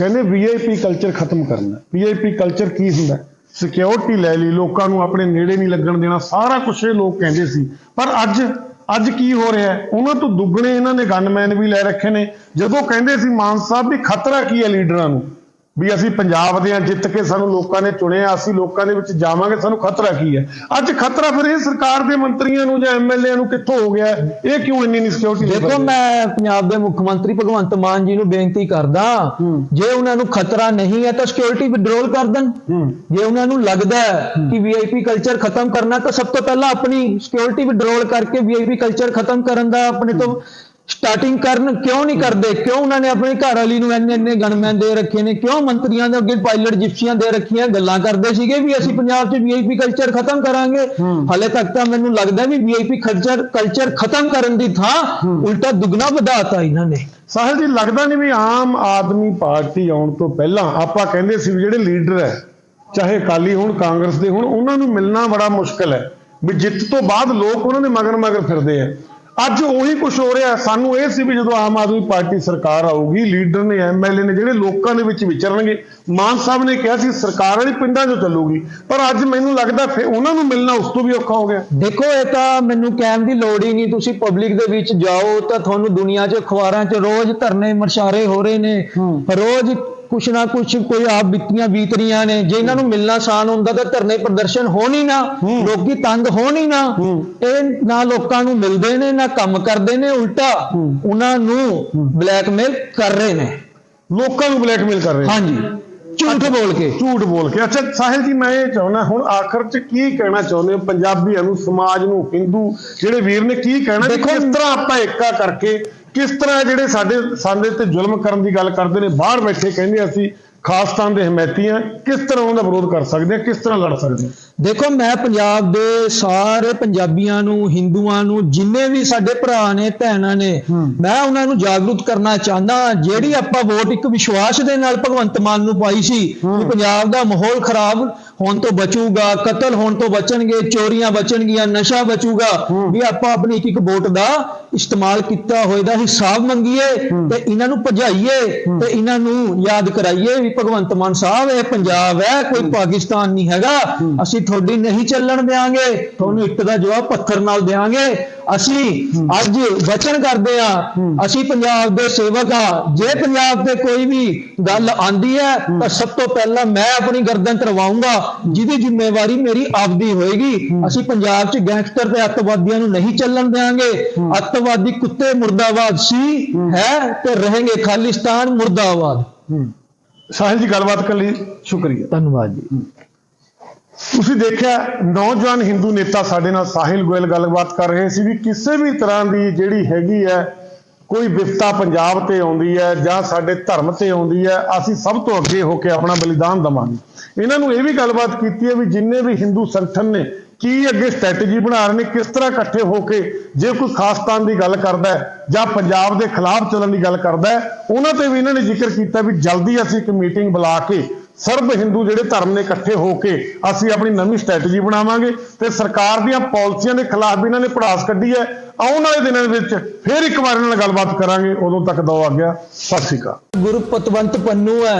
ਕਹਿੰਦੇ ਵੀਆਈਪੀ ਕਲਚਰ ਖਤਮ ਕਰਨਾ। ਵੀਆਈਪੀ ਕਲਚਰ ਕੀ ਹੁੰਦਾ? ਸਿਕਿਉਰਿਟੀ ਲੈ ਲਈ, ਲੋਕਾਂ ਨੂੰ ਆਪਣੇ ਨੇੜੇ ਨਹੀਂ ਲੱਗਣ ਦੇਣਾ, ਸਾਰਾ ਕੁਝ ਇਹ ਲੋਕ ਕਹਿੰਦੇ ਸੀ। ਪਰ ਅੱਜ ਅੱਜ ਕੀ ਹੋ ਰਿਹਾ ਉਹਨਾਂ ਤੋਂ ਦੁੱਗਣੇ ਇਹਨਾਂ ਨੇ ਗਨਮੈਨ ਵੀ ਲੈ ਰੱਖੇ ਨੇ। ਜਦੋਂ ਕਹਿੰਦੇ ਸੀ ਮਾਨ ਸਾਹਿਬ ਵੀ ਖਤਰਾ ਕੀ ਹੈ ਲੀਡਰਾਂ ਨੂੰ? ਵੀ ਅਸੀਂ ਪੰਜਾਬ ਦੇ ਆ ਜਿੱਤ ਕੇ ਸਾਨੂੰ ਲੋਕਾਂ ਨੇ ਚੁਣਿਆ ਅਸੀਂ ਲੋਕਾਂ ਦੇ ਵਿੱਚ ਜਾਵਾਂਗੇ ਸਾਨੂੰ ਖਤਰਾ ਕੀ ਹੈ? ਅੱਜ ਖਤਰਾ ਫਿਰ ਇਹ ਸਰਕਾਰ ਦੇ ਮੰਤਰੀਆਂ ਨੂੰ ਜਾਂ ਐਮਐਲਏ ਨੂੰ ਕਿੱਥੋਂ ਹੋ ਗਿਆ? ਇਹ ਕਿਉਂ ਇੰਨੀ ਨਹੀਂ ਸਿਕਿਉਰਿਟੀ ਦੇਖੋ ਮੈਂ ਪੰਜਾਬ ਦੇ ਮੁੱਖ ਮੰਤਰੀ ਭਗਵੰਤ ਮਾਨ ਜੀ ਨੂੰ ਬੇਨਤੀ ਕਰਦਾ ਜੇ ਉਹਨਾਂ ਨੂੰ ਖਤਰਾ ਨਹੀਂ ਹੈ ਤਾਂ ਸਿਕਿਉਰਿਟੀ ਵਿਡਰੋਲ ਕਰ ਦੇਣ। ਜੇ ਉਹਨਾਂ ਨੂੰ ਲੱਗਦਾ ਹੈ ਕਿ ਵੀਆਈਪੀ ਕਲਚਰ ਖਤਮ ਕਰਨਾ ਤਾਂ ਸਭ ਤੋਂ ਪਹਿਲਾਂ ਆਪਣੀ ਸਿਕਿਉਰਿਟੀ ਵਿਡਰੋਲ ਕਰਕੇ ਵੀਆਈਪੀ ਕਲਚਰ ਖਤਮ ਕਰਨ ਦਾ ਆਪਣੇ ਤੋਂ ਸਟਾਰਟਿੰਗ ਕਰਨ ਕਿਉਂ ਨਹੀਂ ਕਰਦੇ? ਕਿਉਂ ਉਹਨਾਂ ਨੇ ਆਪਣੇ ਘਰ ਵਾਲੀ ਨੂੰ ਇੰਨੇ ਇੰਨੇ ਗਨਮੈਨ ਦੇ ਰੱਖੇ ਨੇ? ਕਿਉਂ ਮੰਤਰੀਆਂ ਦੇ ਅੱਗੇ ਪਾਇਲਟ ਜਿਪਸੀਆਂ ਦੇ ਰੱਖੀਆਂ ਗੱਲਾਂ ਕਰਦੇ ਸੀਗੇ ਵੀ ਅਸੀਂ ਪੰਜਾਬ 'ਚ ਵੀਆਈਪੀ ਕਲਚਰ ਖਤਮ ਕਰਾਂਗੇ? ਹਲੇ ਤੱਕ ਤਾਂ ਮੈਨੂੰ ਲੱਗਦਾ ਵੀ ਵੀਆਈਪੀ ਕਲਚਰ ਕਲਚਰ ਖਤਮ ਕਰਨ ਦੀ ਥਾਂ ਉਲਟਾ ਦੁੱਗਣਾ ਵਧਾਤਾ ਇਹਨਾਂ ਨੇ। ਸਾਹਿਲ ਜੀ ਲੱਗਦਾ ਨਹੀਂ ਵੀ ਆਮ ਆਦਮੀ ਪਾਰਟੀ ਆਉਣ ਤੋਂ ਪਹਿਲਾਂ ਆਪਾਂ ਕਹਿੰਦੇ ਸੀ ਵੀ ਜਿਹੜੇ ਲੀਡਰ ਹੈ ਚਾਹੇ ਅਕਾਲੀ ਹੋਣ ਕਾਂਗਰਸ ਦੇ ਹੋਣ ਉਹਨਾਂ ਨੂੰ ਮਿਲਣਾ ਬੜਾ ਮੁਸ਼ਕਲ ਹੈ। ਵੀ ਜਿੱਤ ਤੋਂ ਬਾਅਦ ਲੋਕ ਉਹਨਾਂ ਦੇ ਮਗਰ ਮਗਰ ਫਿਰਦੇ ਆ। ਅੱਜ ਉਹੀ ਕੁਝ ਹੋ ਰਿਹਾ। ਸਾਨੂੰ ਇਹ ਸੀ ਵੀ ਜਦੋਂ ਆਮ ਆਦਮੀ ਪਾਰਟੀ ਸਰਕਾਰ ਆਊਗੀ, ਲੀਡਰ ਨੇ ਐਮਐਲਏ ਨੇ ਜਿਹੜੇ ਲੋਕਾਂ ਦੇ ਵਿੱਚ ਵਿਚਰਨਗੇ ਮਾਨ ਸਾਹਿਬ ਨੇ ਕਿਹਾ ਸੀ ਸਰਕਾਰ ਵਾਲੀ ਪਿੰਡਾਂ 'ਚੋਂ ਚੱਲੂਗੀ ਪਰ ਅੱਜ ਮੈਨੂੰ ਲੱਗਦਾ ਫਿਰ ਉਹਨਾਂ ਨੂੰ ਮਿਲਣਾ ਉਸ ਤੋਂ ਵੀ ਔਖਾ ਹੋ ਗਿਆ। ਦੇਖੋ ਇਹ ਤਾਂ ਮੈਨੂੰ ਕਹਿਣ ਦੀ ਲੋੜ ਹੀ ਨਹੀਂ ਤੁਸੀਂ ਪਬਲਿਕ ਦੇ ਵਿੱਚ ਜਾਓ ਤਾਂ ਤੁਹਾਨੂੰ ਦੁਨੀਆ 'ਚ ਅਖਬਾਰਾਂ 'ਚ ਰੋਜ਼ ਧਰਨੇ ਮਰਸ਼ਾਰੇ ਹੋ ਰਹੇ ਨੇ। ਰੋਜ਼ ਕੁਛ ਨਾ ਕੁਛ ਕੋਈ ਆਪ ਬੀਤੀਆਂ ਬੀਤ ਰਹੀਆਂ ਨੇ। ਜੇ ਇਹਨਾਂ ਨੂੰ ਮਿਲਣਾ ਆਸਾਨ ਹੁੰਦਾ ਤਾਂ ਧਰਨੇ ਪ੍ਰਦਰਸ਼ਨ ਹੋਣ ਹੀ ਨਾ ਲੋਕੀ ਤੰਗ ਹੋਣ ਹੀ ਨਾ। ਇਹ ਨਾ ਲੋਕਾਂ ਨੂੰ ਮਿਲਦੇ ਨੇ ਨਾ ਕੰਮ ਕਰਦੇ ਨੇ ਉਲਟਾ ਉਹਨਾਂ ਨੂੰ ਬਲੈਕਮੇਲ ਕਰ ਰਹੇ ਨੇ। ਲੋਕਾਂ ਨੂੰ ਬਲੈਕਮੇਲ ਕਰ ਰਹੇ। ਹਾਂਜੀ। ਝੂਠ ਬੋਲ ਕੇ। ਝੂਠ ਬੋਲ ਕੇ। ਅੱਛਾ ਸਾਹਿਲ ਜੀ ਮੈਂ ਇਹ ਚਾਹੁੰਦਾ ਹੁਣ ਆਖਰ ਚ ਕੀ ਕਹਿਣਾ ਚਾਹੁੰਦੇ ਹੋ ਪੰਜਾਬੀਆਂ ਨੂੰ ਸਮਾਜ ਨੂੰ ਹਿੰਦੂ ਜਿਹੜੇ ਵੀਰ ਨੇ ਕੀ ਕਹਿਣਾ ਦੇਖੋ- ਕਿਸ ਤਰ੍ਹਾਂ ਆਪਾਂ ਏਕਾ ਕਰਕੇ ਕਿਸ ਤਰ੍ਹਾਂ ਜਿਹੜੇ ਸਾਡੇ ਸਾਡੇ ਤੇ ਜ਼ੁਲਮ ਕਰਨ ਦੀ ਗੱਲ ਕਰਦੇ ਨੇ ਬਾਹਰ ਬੈਠੇ ਕਹਿੰਦੇ ਅਸੀਂ ਖਾਸਤਾਨ ਦੇ ਹਮਾਇਤੀ ਹਾਂ ਕਿਸ ਤਰ੍ਹਾਂ ਉਹਨਾਂ ਦਾ ਵਿਰੋਧ ਕਰ ਸਕਦੇ ਹਾਂ ਕਿਸ ਤਰ੍ਹਾਂ ਲੜ ਸਕਦੇ ਹਾਂ? ਦੇਖੋ ਮੈਂ ਪੰਜਾਬ ਦੇ ਸਾਰੇ ਪੰਜਾਬੀਆਂ ਨੂੰ ਹਿੰਦੂਆਂ ਨੂੰ ਜਿੰਨੇ ਵੀ ਸਾਡੇ ਭਰਾ ਨੇ ਭੈਣਾਂ ਨੇ ਮੈਂ ਉਹਨਾਂ ਨੂੰ ਜਾਗਰੂਕ ਕਰਨਾ ਚਾਹੁੰਦਾ ਜਿਹੜੀ ਆਪਾਂ ਵੋਟ ਇੱਕ ਵਿਸ਼ਵਾਸ ਦੇ ਨਾਲ ਭਗਵੰਤ ਮਾਨ ਨੂੰ ਪਾਈ ਸੀ ਕਿ ਪੰਜਾਬ ਦਾ ਮਾਹੌਲ ਖਰਾਬ ਹੋਣ ਤੋਂ ਬਚੂਗਾ ਕਤਲ ਹੋਣ ਤੋਂ ਬਚਣਗੇ ਚੋਰੀਆਂ ਬਚਣਗੀਆਂ ਨਸ਼ਾ ਬਚੂਗਾ ਵੀ ਆਪਾਂ ਆਪਣੀ ਇੱਕ ਇੱਕ ਵੋਟ ਦਾ ਇਸਤੇਮਾਲ ਕੀਤਾ ਹੋਏ ਦਾ ਹਿਸਾਬ ਮੰਗੀਏ ਤੇ ਇਹਨਾਂ ਨੂੰ ਭਜਾਈਏ ਤੇ ਇਹਨਾਂ ਨੂੰ ਯਾਦ ਕਰਾਈਏ ਵੀ ਭਗਵੰਤ ਮਾਨ ਸਾਹਿਬ ਇਹ ਪੰਜਾਬ ਹੈ ਕੋਈ ਪਾਕਿਸਤਾਨ ਨਹੀਂ ਹੈਗਾ। ਅਸੀਂ ਤੁਹਾਡੀ ਨਹੀਂ ਚੱਲਣ ਦੇਾਂਗੇ ਤੁਹਾਨੂੰ ਇੱਟ ਦਾ ਜਵਾਬ ਪੱਥਰ ਨਾਲ ਦੇਾਂਗੇ ਅਸੀਂ ਅੱਜ ਵਚਨ ਕਰਦੇ ਆ ਅਸੀਂ ਪੰਜਾਬ ਦੇ ਸੇਵਕ ਆ ਜੇ ਪੰਜਾਬ ਤੇ ਕੋਈ ਵੀ ਗੱਲ ਆਂਦੀ ਹੈ ਤਾਂ ਸਭ ਤੋਂ ਪਹਿਲਾਂ ਮੈਂ ਆਪਣੀ ਗਰਦਨ ਕਰਵਾਉਂਗਾ ਜਿਹਦੀ ਜ਼ਿੰਮੇਵਾਰੀ ਮੇਰੀ ਆਪਦੀ ਹੋਏਗੀ। ਅਸੀਂ ਪੰਜਾਬ 'ਚ ਗੈਂਗਸਟਰ ਤੇ ਅੱਤਵਾਦੀਆਂ ਨੂੰ ਨਹੀਂ ਚੱਲਣ ਦੇਾਂਗੇ ਅੱਤਵਾਦੀ ਕੁੱਤੇ ਮੁਰਦਾਬਾਦ ਸੀ ਹੈ ਤੇ ਰਹਿਣਗੇ ਖਾਲਿਸਤਾਨ ਮੁਰਦਾਬਾਦ। ਸਾਹਿਲ ਜੀ ਗੱਲਬਾਤ ਕਰਨ ਲਈ ਸ਼ੁਕਰੀਆ। ਧੰਨਵਾਦ ਜੀ। ਤੁਸੀਂ ਦੇਖਿਆ ਨੌਜਵਾਨ ਹਿੰਦੂ ਨੇਤਾ ਸਾਡੇ ਨਾਲ ਸਾਹਿਲ ਗੋਇਲ ਗੱਲਬਾਤ ਕਰ ਰਹੇ ਸੀ ਵੀ ਕਿਸੇ ਵੀ ਤਰ੍ਹਾਂ ਦੀ ਜਿਹੜੀ ਹੈਗੀ ਹੈ, ਕੋਈ ਵਿਪਤਾ ਪੰਜਾਬ ਤੇ ਆਉਂਦੀ ਹੈ ਜਾਂ ਸਾਡੇ ਧਰਮ ਤੇ ਆਉਂਦੀ ਹੈ, ਅਸੀਂ ਸਭ ਤੋਂ ਅੱਗੇ ਹੋ ਕੇ ਆਪਣਾ ਬਲੀਦਾਨ ਦਵਾਂਗੇ। ਇਹਨਾਂ ਨੂੰ ਇਹ ਵੀ ਗੱਲਬਾਤ ਕੀਤੀ ਹੈ ਵੀ ਜਿੰਨੇ ਵੀ ਹਿੰਦੂ ਸੰਗਠਨ ਨੇ, ਕੀ ਅੱਗੇ ਸਟ੍ਰੈਟਜੀ ਬਣਾ ਰਹੇ ਨੇ, ਕਿਸ ਤਰ੍ਹਾਂ ਇਕੱਠੇ ਹੋ ਕੇ ਜੇ ਕੋਈ ਖਾਸਤਾਨ ਦੀ ਗੱਲ ਕਰਦਾ ਹੈ ਜਾਂ ਪੰਜਾਬ ਦੇ ਖਿਲਾਫ ਚੱਲਣ ਦੀ ਗੱਲ ਕਰਦਾ ਹੈ, ਉਹਨਾਂ ਤੇ ਵੀ ਇਹਨਾਂ ਨੇ ਜ਼ਿਕਰ ਕੀਤਾ ਵੀ ਜਲਦੀ ਅਸੀਂ ਇੱਕ ਮੀਟਿੰਗ ਬੁਲਾ ਕੇ ਸਰਬ ਹਿੰਦੂ ਜਿਹੜੇ ਧਰਮ ਨੇ ਇਕੱਠੇ ਹੋ ਕੇ ਅਸੀਂ ਆਪਣੀ ਨਵੀਂ ਸਟ੍ਰੈਟਜੀ ਬਣਾਵਾਂਗੇ ਤੇ ਸਰਕਾਰ ਦੀਆਂ ਪਾਲਿਸੀਆਂ ਦੇ ਖਿਲਾਫ ਵੀ ਇਹਨਾਂ ਨੇ ਪੜਾਸ ਕੱਢੀ ਹੈ। ਆਉਣ ਵਾਲੇ ਦਿਨਾਂ ਦੇ ਵਿੱਚ ਫਿਰ ਇੱਕ ਵਾਰ ਇਹਨਾਂ ਨਾਲ ਗੱਲਬਾਤ ਕਰਾਂਗੇ। ਉਦੋਂ ਤੱਕ ਦੋ ਆ ਗਿਆ ਸਤਿ ਸ਼੍ਰੀ ਅਕਾਲ। ਗੁਰੂ ਪਤਵੰਤ ਪੰਨੂ ਹੈ।